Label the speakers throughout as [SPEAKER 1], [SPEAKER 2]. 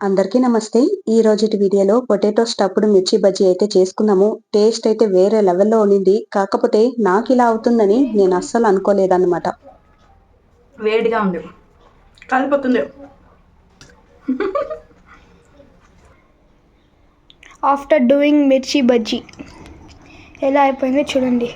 [SPEAKER 1] అందరికీ నమస్తే. ఈ రోజుటి వీడియోలో పొటాటో స్టఫ్డ్ మిర్చి బజ్జీ అయితే చేసుకున్నాము. టేస్ట్ అయితే వేరే లెవెల్లో ఉండింది. కాకపోతే నాకు ఇలా అవుతుందని నేను అస్సలు అనుకోలేదన్నమాట.
[SPEAKER 2] వేడిగా ఉంది. కలిపోతుంది.
[SPEAKER 3] ఆఫ్టర్ డూయింగ్ మిర్చి బజ్జీ ఎలా అయిపోయిందో చూడండి.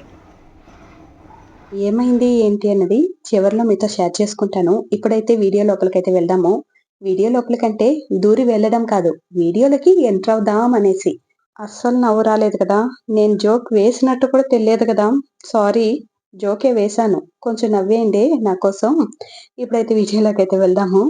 [SPEAKER 1] ఏమైంది ఏంటి అన్నది చివరిలో మీతో షేర్ చేసుకుంటాను. ఇప్పుడైతే వీడియో లోపలికైతే వెళ్దాము. వీడియో లోపలికంటే దూరి వెళ్ళడం కాదు. వీడియోలకి ఎంటర్ అవుదాం అనేసి. అస్సలు నవ్వు రాలేదు కదా. నేను జోక్ వేసినట్టు కూడా తెలియదు కదా. సారీ జోకే వేశాను. కొంచెం నవ్వేయండి నా కోసం. ఇప్పుడైతే వీడియోలోకి అయితే వెళ్దాము.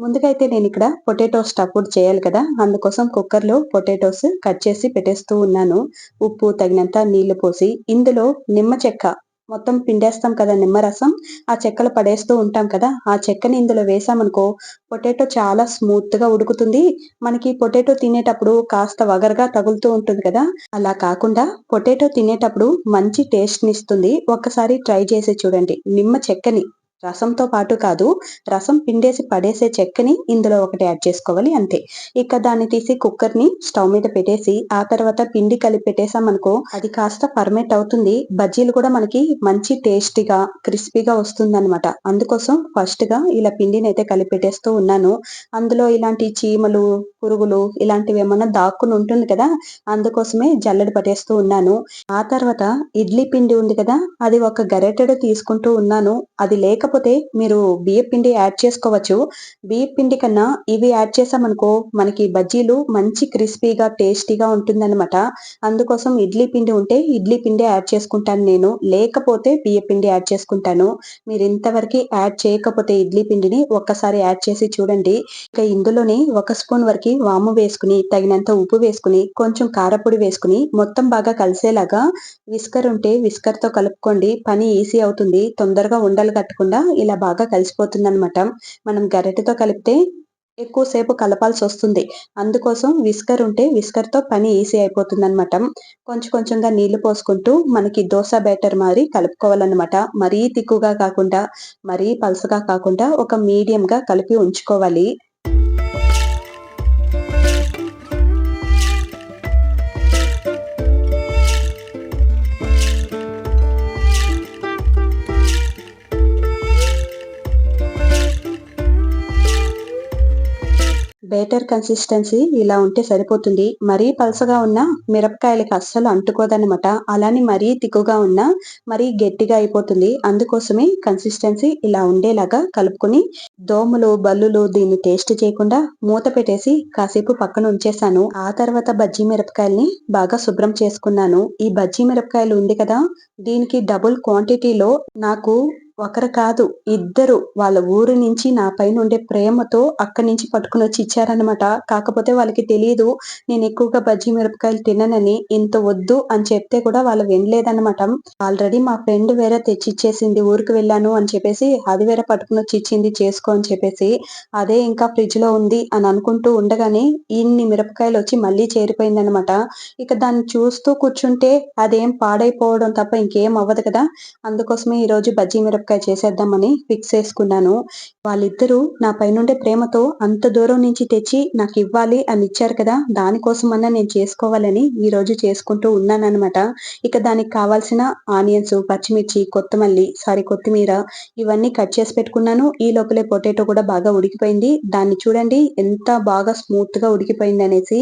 [SPEAKER 1] ముందుకైతే నేను ఇక్కడ పొటాటోస్ స్టఫ్డ్ చేయాలి కదా. అందుకోసం కుక్కర్లో పొటాటోస్ కట్ చేసి పెట్టేస్తూ ఉన్నాను. ఉప్పు తగినంత నీళ్ళు పోసి ఇందులో నిమ్మ చెక్క మొత్తం పిండేస్తాం కదా నిమ్మరసం. ఆ చెక్కలు పడేస్తూ ఉంటాం కదా ఆ చెక్కని ఇందులో వేసామనుకో పొటాటో చాలా స్మూత్గా ఉడుకుతుంది. మనకి పొటాటో తినేటప్పుడు కాస్త వగరగా తగులుతూ ఉంటుంది కదా. అలా కాకుండా పొటాటో తినేటప్పుడు మంచి టేస్ట్ని ఇస్తుంది. ఒక్కసారి ట్రై చేసి చూడండి. నిమ్మ చెక్కని రసంతో పాటు కాదు రసం పిండేసి పడేసే చెక్కని ఇందులో ఒకటి యాడ్ చేసుకోవాలి అంతే. ఇక దాన్ని తీసి కుక్కర్ని స్టవ్ మీద పెట్టేసి ఆ తర్వాత పిండి కలిపి పెట్టేసామనుకో అది కాస్త ఫర్మేట్ అవుతుంది. బజ్జీలు కూడా మనకి మంచి టేస్టీగా క్రిస్పీగా వస్తుందనమాట అందుకోసం ఫస్ట్గా ఇలా పిండిని అయితే కలిపి పెట్టేస్తూ ఉన్నాను. అందులో ఇలాంటి చీమలు పురుగులు ఇలాంటివి ఏమన్నా దాక్కుని ఉంటుంది కదా అందుకోసమే జల్లెడ పట్టేస్తూ ఉన్నాను. ఆ తర్వాత ఇడ్లీ పిండి ఉంది కదా అది ఒక గరెటెడు తీసుకుంటూ ఉన్నాను. అది లేక లేకపోతే మీరు బియ్య పిండి యాడ్ చేసుకోవచ్చు. బియ్య పిండి కన్నా ఇవి యాడ్ చేసామనుకో మనకి బజ్జీలు మంచి క్రిస్పీగా టేస్టీగా ఉంటుందన్నమాట. అందుకోసం ఇడ్లీ పిండి ఉంటే ఇడ్లీ పిండి యాడ్ చేసుకుంటాను నేను. లేకపోతే బియ్య పిండి యాడ్ చేసుకుంటాను. మీరు ఇంతవరకు యాడ్ చేయకపోతే ఇడ్లీ పిండిని ఒక్కసారి యాడ్ చేసి చూడండి. ఇక ఇందులోనే ఒక స్పూన్ వరకు వాము వేసుకుని తగినంత ఉప్పు వేసుకుని కొంచెం కారపొడి వేసుకుని మొత్తం బాగా కలిసేలాగా విస్కర్ ఉంటే విస్కర్తో కలుపుకోండి. పని ఈజీ అవుతుంది. తొందరగా ఉండలు కట్టకుండా ఇలా బాగా కలిసిపోతుంది అనమాట మనం గరిటెతో కలిపితే ఎక్కువసేపు కలపాల్సి వస్తుంది. అందుకోసం విస్కర్ ఉంటే విస్కర్తో పని ఈజీ అయిపోతుంది అనమాట కొంచెం కొంచెంగా నీళ్ళు పోసుకుంటూ మనకి దోశ బ్యాటర్ మారి కలుపుకోవాలన్నమాట. మరీ తిక్కుగా కాకుండా మరీ పలసగా కాకుండా ఒక మీడియం గా కలిపి ఉంచుకోవాలి. బేటర్ కన్సిస్టెన్సీ ఇలా ఉంటే సరిపోతుంది. మరీ పలసగా ఉన్న మిరపకాయలకి అస్సలు అంటుకోదన్నమాట. అలానే మరీ తిక్కుగా ఉన్న మరీ గట్టిగా అయిపోతుంది. అందుకోసమే కన్సిస్టెన్సీ ఇలా ఉండేలాగా కలుపుకొని దోమలు బల్లులు దీన్ని టేస్ట్ చేయకుండా మూత పెట్టేసి కాసేపు పక్కన ఉంచేసాను ఆ తర్వాత బజ్జీ మిరపకాయల్ని బాగా శుభ్రం చేసుకున్నాను. ఈ బజ్జీ మిరపకాయలు ఉంది కదా దీనికి డబుల్ క్వాంటిటీలో నాకు ఒకరు కాదు ఇద్దరు వాళ్ళ ఊరు నుంచి నా పైన ఉండే ప్రేమతో అక్కడి నుంచి పట్టుకుని వచ్చి ఇచ్చారనమాట కాకపోతే వాళ్ళకి తెలియదు నేను ఎక్కువగా బజ్జీ మిరపకాయలు తిననని ఇంత వద్దు అని చెప్తే కూడా వాళ్ళు వినలేదనమాట ఆల్రెడీ మా ఫ్రెండ్ వేరే తెచ్చి ఇచ్చేసింది ఊరికి వెళ్ళాను అని చెప్పేసి అది వేరే పట్టుకుని వచ్చి ఇచ్చింది చేసుకో అని చెప్పేసి అదే ఇంకా ఫ్రిడ్జ్లో ఉంది అని అనుకుంటూ ఉండగానే ఇన్ని మిరపకాయలు వచ్చి మళ్ళీ చేరిపోయింది అనమాట ఇక దాన్ని చూస్తూ కూర్చుంటే అదేం పాడైపోవడం తప్ప ఇంకేం అవ్వదు కదా. అందుకోసమే ఈ రోజు బజ్జీ మిరపకాయ మిరపకాయ చేసేద్దామని ఫిక్స్ చేసుకున్నాను. వాళ్ళిద్దరూ నా పైనుండే ప్రేమతో అంత దూరం నుంచి తెచ్చి నాకు ఇవ్వాలి అని ఇచ్చారు కదా దానికోసమన్నా నేను చేసుకోవాలని ఈ రోజు చేసుకుంటూ ఉన్నానన్నమాట. ఇక దానికి కావాల్సిన ఆనియన్స్ పచ్చిమిర్చి కొత్తమల్లి సారీ కొత్తిమీర ఇవన్నీ కట్ చేసి పెట్టుకున్నాను. ఈ లోపలే పొటాటో కూడా బాగా ఉడికిపోయింది. దాన్ని చూడండి ఎంత బాగా స్మూత్గా ఉడికిపోయింది అనేసి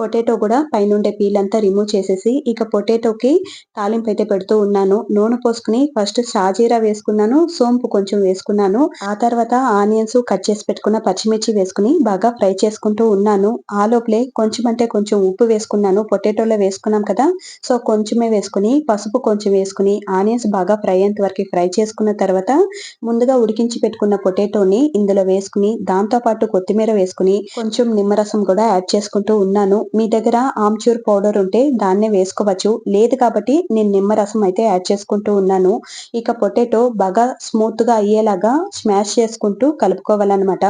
[SPEAKER 1] పొటాటో కూడా పైనుండే పీల్ అంతా రిమూవ్ చేసేసి ఇక పొటాటోకి తాలింపు అయితే పెడుతూ ఉన్నాను. నూనె పోసుకుని ఫస్ట్ షాజీరా వేసుకున్నాను. వేసుకున్నాను సోంపు కొంచెం వేసుకున్నాను. ఆ తర్వాత ఆనియన్స్ కట్ చేసి పెట్టుకున్న పచ్చిమిర్చి వేసుకుని బాగా ఫ్రై చేసుకుంటూ ఉన్నాను. ఆ లోపలే కొంచెం అంటే కొంచెం ఉప్పు వేసుకున్నాను. పొటాటోలో వేసుకున్నాం కదా సో కొంచెమే వేసుకుని పసుపు కొంచెం వేసుకుని ఆనియన్స్ బాగా ఫ్రై అయ్యేంత వరకు ఫ్రై చేసుకున్న తర్వాత ముందుగా ఉడికించి పెట్టుకున్న పొటాటోని ఇందులో వేసుకుని దాంతో పాటు కొత్తిమీర వేసుకుని కొంచెం నిమ్మరసం కూడా యాడ్ చేసుకుంటూ ఉన్నాను. మీ దగ్గర ఆమ్చూర్ పౌడర్ ఉంటే దాన్నే వేసుకోవచ్చు. లేదు కాబట్టి నేను నిమ్మరసం అయితే యాడ్ చేసుకుంటూ ఉన్నాను. ఇక పొటాటో బాగా బాగా స్మూత్గా అయ్యేలాగా స్మాష్ చేసుకుంటూ కలుపుకోవాలన్నమాట.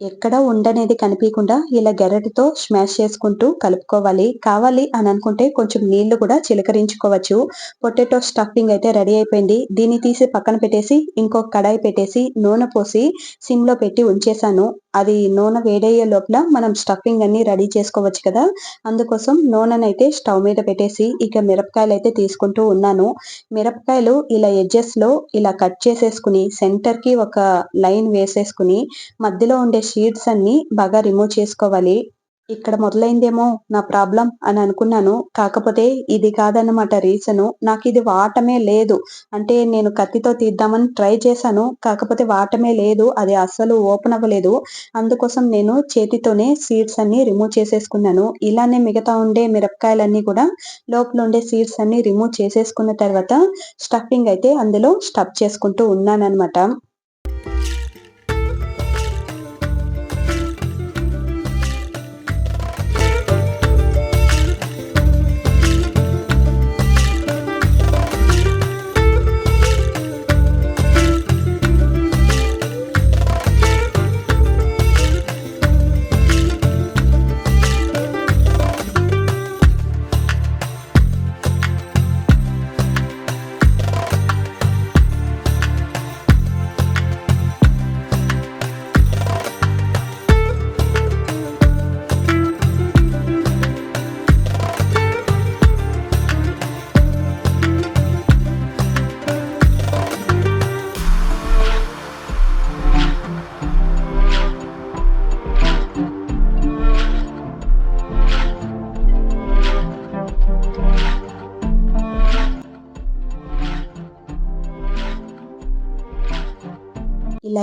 [SPEAKER 1] ఎక్కడ ఉండనేది కనిపించకుండా ఇలా గెరటితో స్మాష్ చేసుకుంటూ కలుపుకోవాలి. కావాలి అని అనుకుంటే కొంచెం నీళ్ళు కూడా చిలకరించుకోవచ్చు. పొటాటో స్టఫింగ్ అయితే రెడీ అయిపోయింది. దీన్ని తీసి పక్కన పెట్టేసి ఇంకొక కడాయి పెట్టేసి నూనె పోసి సిమ్లో పెట్టి ఉంచేసాను అది నూనె వేడయ్యే లోపల మనం స్టఫింగ్ అన్ని రెడీ చేసుకోవచ్చు కదా. అందుకోసం నూనెనైతే స్టవ్ మీద పెట్టేసి ఇక మిరపకాయలు అయితే తీసుకుంటూ ఉన్నాను. మిరపకాయలు ఇలా ఎడ్జెస్లో ఇలా కట్ చేసేసుకుని సెంటర్కి ఒక లైన్ వేసేసుకుని మధ్యలో ఉండే షీట్స్ అన్ని బాగా రిమూవ్ చేసుకోవాలి. ఇక్కడ మొదలైందేమో నా ప్రాబ్లం అని అనుకున్నాను. కాకపోతే ఇది కాదన్నమాట రీజను. నాకు ఇది వాటమే లేదు. అంటే నేను కత్తితో తీద్దామని ట్రై చేశాను. కాకపోతే వాటమే లేదు. అది అస్సలు ఓపెన్ అవ్వలేదు. అందుకోసం నేను చేతితోనే సీడ్స్ అన్ని రిమూవ్ చేసేసుకున్నాను. ఇలానే మిగతా ఉండే మిరపకాయలన్నీ కూడా లోపల ఉండే సీడ్స్ అన్ని రిమూవ్ చేసేసుకున్న తర్వాత స్టఫింగ్ అయితే అందులో స్టఫ్ చేసుకుంటూ ఉన్నాను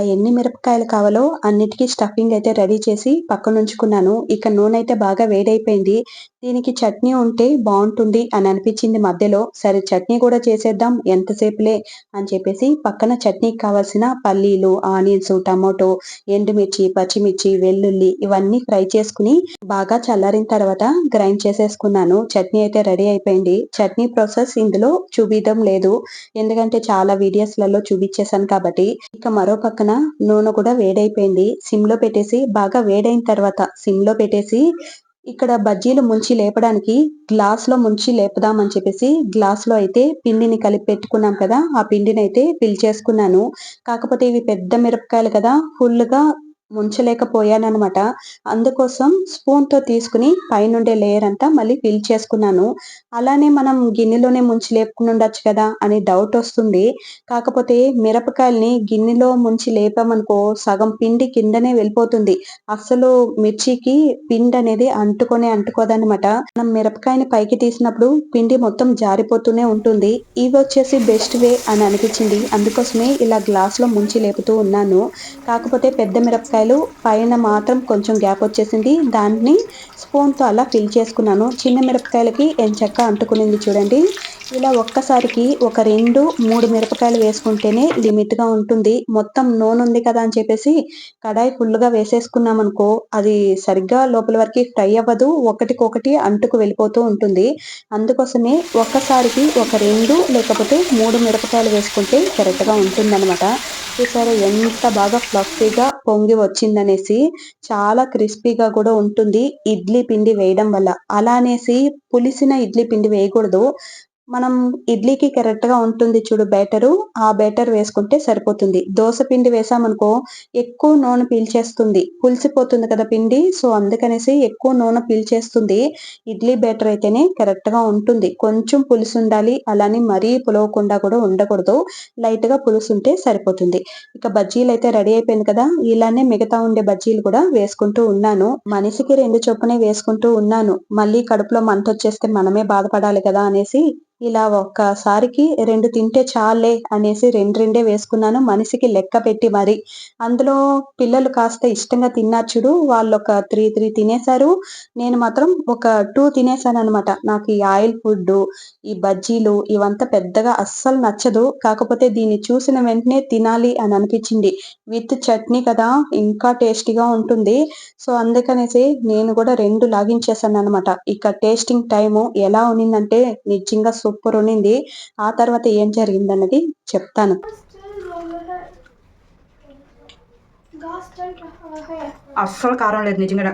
[SPEAKER 1] ఎన్ని మిరప మిరపకాయలు కావాలో అన్నిటికీ స్టఫింగ్ అయితే రెడీ చేసి పక్కన ఉంచుకున్నాను ఇక నూనె అయితే బాగా వేడైపోయింది. దీనికి చట్నీ ఉంటే బాగుంటుంది అని అనిపించింది మధ్యలో. సరే చట్నీ కూడా చేసేద్దాం ఎంతసేపులే అని చెప్పేసి పక్కన చట్నీకి కావాల్సిన పల్లీలు ఆనియన్స్ టమాటో ఎండుమిర్చి పచ్చిమిర్చి వెల్లుల్లి ఇవన్నీ ఫ్రై చేసుకుని బాగా చల్లారిన తర్వాత గ్రైండ్ చేసేసుకున్నాను. చట్నీ అయితే రెడీ అయిపోయింది. చట్నీ ప్రాసెస్ ఇందులో చూపించడం లేదు. ఎందుకంటే చాలా వీడియోస్లలో చూపించేశాను కాబట్టి. ఇక మరో పక్కన నూనె కూడా వేడైపోయింది. సిమ్లో పెట్టేసి బాగా వేడైన తర్వాత సిమ్లో పెట్టేసి ఇక్కడ బజ్జీలు ముంచి లేపడానికి గ్లాస్లో ముంచి లేపుదామని చెప్పేసి గ్లాస్లో అయితే పిండిని కలిపి పెట్టుకున్నాం కదా ఆ పిండిని అయితే ఫిల్ చేసుకున్నాను. కాకపోతే ఇవి పెద్ద మిరపకాయలు కదా ఫుల్ ముంచలేకపోయానమాట అందుకోసం స్పూన్తో తీసుకుని పైనుండే లేయర్ అంతా మళ్ళీ ఫిల్ చేసుకున్నాను. అలానే మనం గిన్నెలోనే ముంచి లేపుకుని ఉండొచ్చు కదా అని డౌట్ వస్తుంది. కాకపోతే మిరపకాయల్ని గిన్నెలో ముంచి లేపామనుకో సగం పిండి కిందనే వెళ్ళిపోతుంది. అసలు మిర్చికి పిండి అనేది అంటుకొనే అంటుకోదనమాట. మనం మిరపకాయని పైకి తీసినప్పుడు పిండి మొత్తం జారిపోతూనే ఉంటుంది. ఇవి వచ్చేసి బెస్ట్ వే అని అనిపించింది. అందుకోసమే ఇలా గ్లాస్లో ముంచి లేపుతూ ఉన్నాను. కాకపోతే పెద్ద మిరపకాయ మిరపకాయలు పైన మాత్రం కొంచెం గ్యాప్ వచ్చేసింది. దాన్ని స్పూన్తో అలా ఫిల్ చేసుకున్నాను. చిన్న మిరపకాయలకి ఎంచక్క అంటుకునింది చూడండి. ఇలా ఒక్కసారికి ఒక రెండు మూడు మిరపకాయలు వేసుకుంటేనే లిమిట్గా ఉంటుంది. మొత్తం నూనె ఉంది కదా అని చెప్పేసి కడాయి ఫుల్గా వేసేసుకున్నామనుకో వేసేసుకున్నాం అనుకో అది సరిగ్గా లోపల వరకు ఫ్రై అవ్వదు. ఒకటికొకటి అంటుకు వెళ్ళిపోతూ ఉంటుంది. అందుకోసమే ఒక్కసారికి ఒక రెండు లేకపోతే మూడు మిరపకాయలు వేసుకుంటే కరెక్ట్గా ఉంటుందన్నమాట. చూసారా ఎంత బాగా ఫ్లఫీగా పొంగి వచ్చిందనేసి చాలా క్రిస్పీగా కూడా ఉంటుంది. ఇడ్లీ పిండి వేయడం వల్ల. అలా అనేసి పులిసిన ఇడ్లీ పిండి వేయకూడదు. మనం ఇడ్లీకి కరెక్ట్గా ఉంటుంది చూడు బ్యాటరు ఆ బ్యాటర్ వేసుకుంటే సరిపోతుంది. దోశ పిండి వేసామనుకో ఎక్కువ నూనె పీల్చేస్తుంది. పులిసిపోతుంది కదా పిండి సో అందుకనేసి ఎక్కువ నూనె పీల్చేస్తుంది. ఇడ్లీ బ్యాటర్ అయితేనే కరెక్ట్గా ఉంటుంది. కొంచెం పులుసు ఉండాలి అలానే మరీ పులవకుండా కూడా ఉండకూడదు. లైట్గా పులుసు ఉంటే సరిపోతుంది. ఇక బజ్జీలు అయితే రెడీ అయిపోయింది కదా ఇలానే మిగతా ఉండే బజ్జీలు కూడా వేసుకుంటూ ఉన్నాను. మనిషికి రెండు చొప్పునే వేసుకుంటూ ఉన్నాను. మళ్ళీ కడుపులో మంట వచ్చేస్తే మనమే బాధపడాలి కదా అనేసి ఇలా ఒక్కసారికి రెండు తింటే చాలే అనేసి రెండు రెండే వేసుకున్నాను. మనిషికి లెక్క పెట్టి మరి. అందులో పిల్లలు కాస్త ఇష్టంగా తిన్నారు చూడు. వాళ్ళు ఒక త్రీ త్రీ తినేశారు. నేను మాత్రం ఒక టూ తినేసాను అనమాట నాకు ఈ ఆయిల్ ఫుడ్ ఈ బజ్జీలు ఇవంతా పెద్దగా అస్సలు నచ్చదు. కాకపోతే దీన్ని చూసిన వెంటనే తినాలి అని అనిపించింది. విత్ చట్నీ కదా ఇంకా టేస్టీగా ఉంటుంది. సో అందుకనేసి నేను కూడా రెండు లాగించేసాను అనమాట ఇక టేస్టింగ్ టైము ఎలా ఉన్నిందంటే నిజంగా సూపర్ ఉండింది ఆ తర్వాత ఏం
[SPEAKER 3] జరిగింది అన్నది చెప్తాను.
[SPEAKER 2] అస్సలు కారం లేదు నిజంగా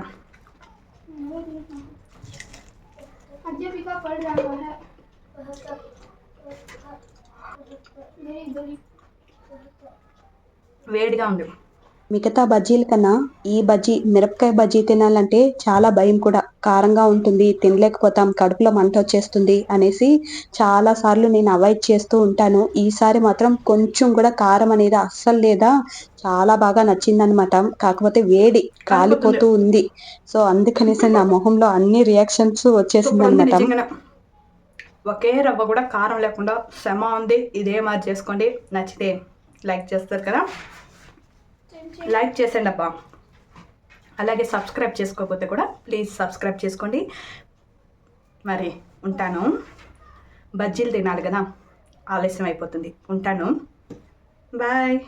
[SPEAKER 2] వేడిగా ఉంది
[SPEAKER 1] మిగతా బజ్జీల కన్నా ఈ బజ్జీ మిరపకాయ బజ్జీ తినాలంటే చాలా భయం కూడా. కారంగా ఉంటుంది తినలేకపోతాం కడుపులో మంట వచ్చేస్తుంది అనేసి చాలా సార్లు నేను అవాయిడ్ చేస్తూ ఉంటాను. ఈసారి మాత్రం కొంచెం కూడా కారం అనేది అస్సలు లేదా చాలా బాగా నచ్చిందనమాట కాకపోతే వేడి కాలిపోతూ ఉంది. సో అందుకనేసి నా మొహంలో అన్ని రియాక్షన్స్ వచ్చేసింది అనమాట
[SPEAKER 2] ఒకే రవ్వ కూడా కారం లేకుండా శమ ఉంది. ఇదే మాది చేసుకోండి. నచ్చితే లైక్ చేస్తారు కదా. లైక్ చేసండి అబ్బా. అలాగే సబ్స్క్రైబ్ చేసుకోకపోతే కూడా ప్లీజ్ సబ్స్క్రైబ్ చేసుకోండి. మరి ఉంటాను. బజ్జీలు తినాలి కదా. ఆలస్యం అయిపోతుంది ఉంటాను. బాయ్.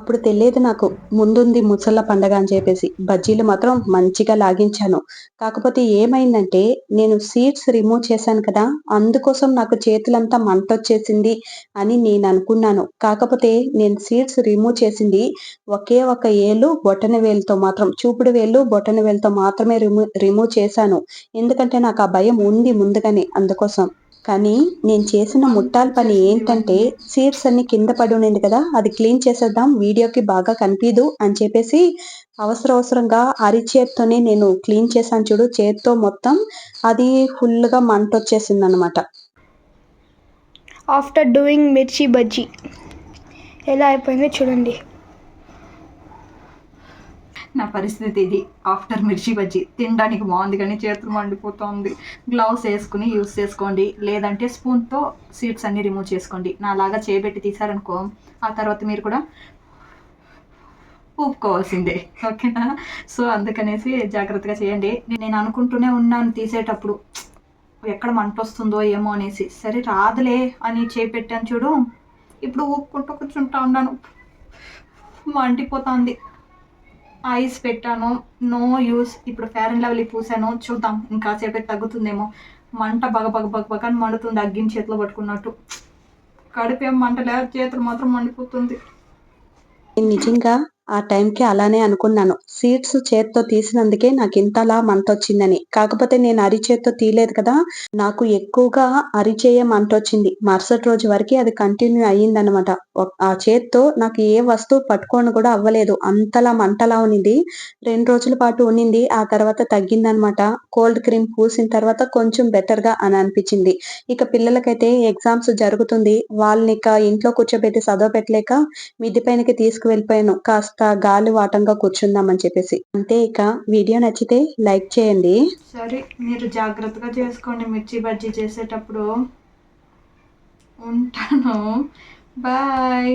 [SPEAKER 1] అప్పుడు తెలియదు నాకు. ముందుంది ముసళ్ళ పండగ అని చెప్పేసి. బజ్జీలు మాత్రం మంచిగా లాగించాను. కాకపోతే ఏమైందంటే నేను సీడ్స్ రిమూవ్ చేశాను కదా అందుకోసం నాకు చేతులంతా మంటొచ్చేసింది అని నేను అనుకున్నాను. కాకపోతే నేను సీడ్స్ రిమూవ్ చేసింది ఒకే ఒక ఏలు బొటన వేలుతో మాత్రం చూపుడు వేలు బొటన వేలుతో మాత్రమే రిమూవ్ రిమూవ్ చేశాను. ఎందుకంటే నాకు ఆ భయం ఉంది ముందుగానే అందుకోసం. కానీ నేను చేసిన ముట్టాల పని ఏంటంటే సీడ్స్ అన్ని కింద పడి ఉండింది కదా అది క్లీన్ చేసేద్దాం వీడియోకి బాగా కనిపించదు అని చెప్పేసి అవసర అవసరంగా అరిచేత్తోనే నేను క్లీన్ చేశాను చూడు చేత్తో మొత్తం అది ఫుల్గా మంట వచ్చేసింది అనమాట
[SPEAKER 3] ఆఫ్టర్ డూయింగ్ మిర్చి బజ్జీ. ఎలా అయిపోయిందో చూడండి.
[SPEAKER 2] నా పరిస్థితి ఇది. ఆఫ్టర్ మిర్చి బజ్జీ. తినడానికి బాగుంది కానీ చేతులు మండిపోతుంది. గ్లౌస్ వేసుకుని యూస్ చేసుకోండి. లేదంటే స్పూన్తో సీడ్స్ అన్ని రిమూవ్ చేసుకోండి. నా లాగా తీసారనుకో ఆ తర్వాత మీరు కూడా ఊపుకోవాల్సిందే. ఓకేనా? సో అందుకనేసి జాగ్రత్తగా చేయండి. నేను అనుకుంటూనే ఉన్నాను తీసేటప్పుడు. ఎక్కడ మంట వస్తుందో ఏమో అనేసి. సరే రాదులే అని చేపెట్టాను చూడు. ఇప్పుడు ఊపుకుంటూ కూర్చుంటా ఉన్నాను. మండిపోతుంది. ఐస్ పెట్టాను. No use. ఇప్పుడు ఫేర్ అండ్ లెవెల్ పూసాను. చూద్దాం. ఇంకా సేపటి తగ్గుతుందేమో. మంట బగ బగ బగ బగ అని మండుతుంది. అగ్గిని చేతిలో పట్టుకున్నట్టు. కడుపు ఏం మంట లేదు చేతులు మాత్రం మండిపోతుంది.
[SPEAKER 1] నిజంగా ఆ టైంకి అలానే అనుకున్నాను. సీడ్స్ చేత్తో తీసినందుకే నాకు ఇంతలా మంట వచ్చిందని కాకపోతే నేను అరిచేత్తో తీయలేదు కదా నాకు ఎక్కువగా అరిచేయ మంట వచ్చింది మరుసటి రోజు వరకు అది కంటిన్యూ అయ్యిందనమాట ఆ చేత్తో నాకు ఏ వస్తువు పట్టుకొని కూడా అవ్వలేదు. అంతలా మంటలా ఉన్నింది. రెండు రోజుల పాటు ఉన్నింది. ఆ తర్వాత తగ్గిందనమాట కోల్డ్ క్రీమ్ పూసిన తర్వాత కొంచెం బెటర్గా అని అనిపించింది. ఇక పిల్లలకైతే ఎగ్జామ్స్ జరుగుతుంది. వాళ్ళని ఇక ఇంట్లో కూర్చోబెట్టి చదవ పెట్టలేక మిద్ది పైనకి తీసుకువెళ్ళిపోయాను. కాస్త గాలి వాటంగా కూర్చుందామని చెప్పేసి. అంతే ఇక వీడియో నచ్చితే లైక్ చేయండి.
[SPEAKER 2] సరే మీరు జాగ్రత్తగా చేసుకోండి మిర్చి బజ్జీ చేసేటప్పుడు. ఉంటాను. బాయ్.